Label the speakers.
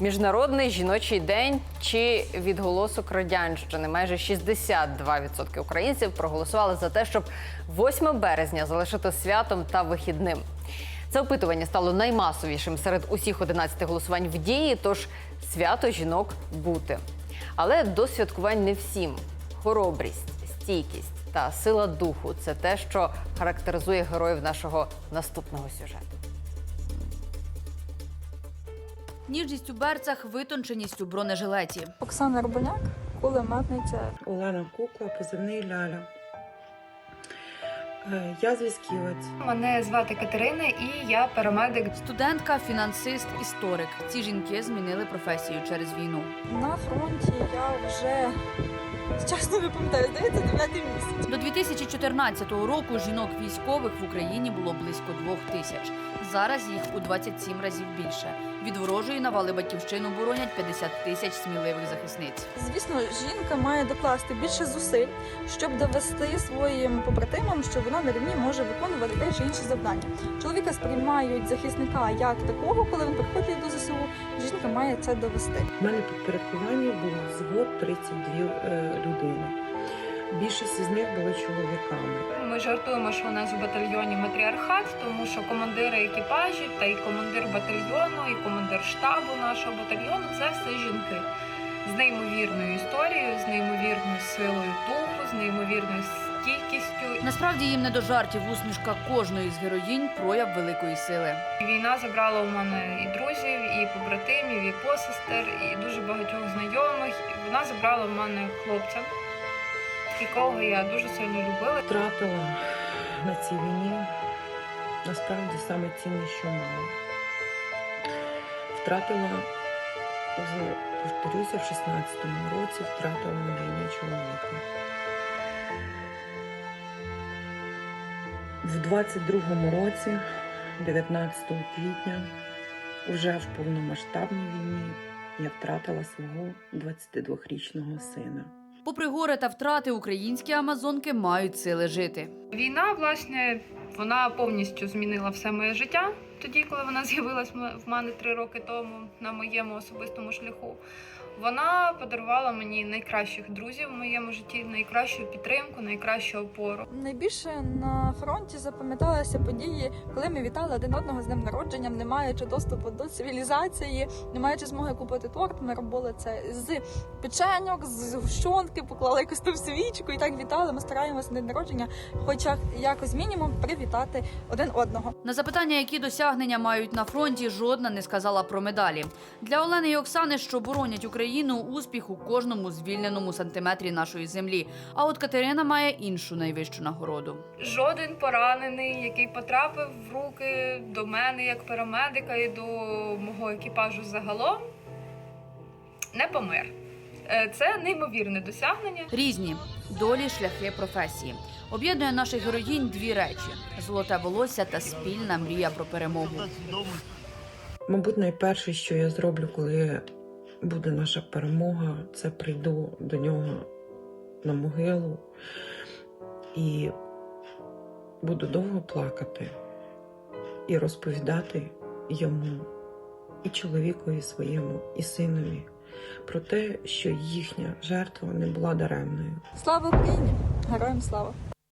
Speaker 1: Міжнародний жіночий день чи відголосок радянщини. Майже 62% українців проголосували за те, щоб 8 березня залишити святом та вихідним. Це опитування стало наймасовішим серед усіх 11 голосувань в дії. Тож свято жінок бути. Але до святкувань не всім. Хоробрість, стійкість та сила духу це те, що характеризує героїв нашого наступного сюжету.
Speaker 2: Ніжність у берцях, витонченість у бронежилеті.
Speaker 3: Оксана Рубаняк, кулеметниця.
Speaker 4: Олена Кукла, позивний Ляля. Е, Я зв'язківець.
Speaker 5: Мене звати Катерина, і я парамедик.
Speaker 2: Студентка, фінансист, історик. Ці жінки змінили професію через війну.
Speaker 3: На фронті я вже чесно не пам'ятаю, здається, дев'ятий місяць.
Speaker 2: До 2014 року жінок військових в Україні було близько двох тисяч. Зараз їх у 27 разів більше. Від ворожої навали батьківщину боронять 50 тисяч сміливих захисниць.
Speaker 3: Звісно, жінка має докласти більше зусиль, щоб довести своїм побратимам, що вона на рівні може виконувати те чи інші завдання. Чоловіка сприймають захисника як такого, коли він приходить до ЗСУ. Жінка має це довести.
Speaker 4: У мене підпорядкування було взвод 32 е, людини. Більшість з них були чоловіками.
Speaker 5: Ми жартуємо, що у нас в батальйоні матріархат, тому що командири екіпажів та і командир батальйону, і командир штабу нашого батальйону це все жінки з неймовірною історією, з неймовірною силою духу, з неймовірною стійкістю.
Speaker 2: Насправді їм не до жартів усмішка кожної з героїнь прояв великої сили.
Speaker 5: Війна забрала у мене і друзів, і побратимів, і посестер, і дуже багатьох знайомих. Вона забрала у мене хлопця, якого я дуже сильно любила.
Speaker 4: Втратила на цій війні насправді саме цінне, що мала. Втратила вже, повторюся, в 16-му році втратила на війні чоловіка. В 22-му році, 19 квітня, уже в повномасштабній війні, я втратила свого 22-річного сина.
Speaker 2: Попри горе та втрати, українські амазонки мають сили жити.
Speaker 5: Війна, власне, вона повністю змінила все моє життя. Тоді, коли вона з'явилась в мене три роки тому на моєму особистому шляху. Вона подарувала мені найкращих друзів в моєму житті, найкращу підтримку, найкращу опору.
Speaker 3: Найбільше на фронті запам'яталися події, коли ми вітали один одного з днем народження, не маючи доступу до цивілізації, не маючи змоги купити торт. Ми робили це з печеньок, з гущонки, поклали якусь там свічку і так вітали. Ми стараємося на день народження, хоча якось мінімум привітати один одного.
Speaker 2: На запитання, які досягнення мають на фронті, жодна не сказала про медалі. Для Олени і Оксани, що боронять Україну, успіх у кожному звільненому сантиметрі нашої землі. А от Катерина має іншу найвищу нагороду.
Speaker 5: Жоден поранений, який потрапив в руки до мене як парамедика і до мого екіпажу загалом, не помер. Е, Це неймовірне досягнення.
Speaker 2: Різні долі, шляхи, професії. Об'єднує наших героїнь дві речі: золоте волосся та спільна мрія про перемогу.
Speaker 4: Мабуть, найперше, що я зроблю, коли буде наша перемога, це прийду до нього на могилу і буду довго плакати і розповідати йому, і чоловікові своєму, і синові про те, що їхня жертва не була даремною.
Speaker 3: Слава Україні! Героям слава!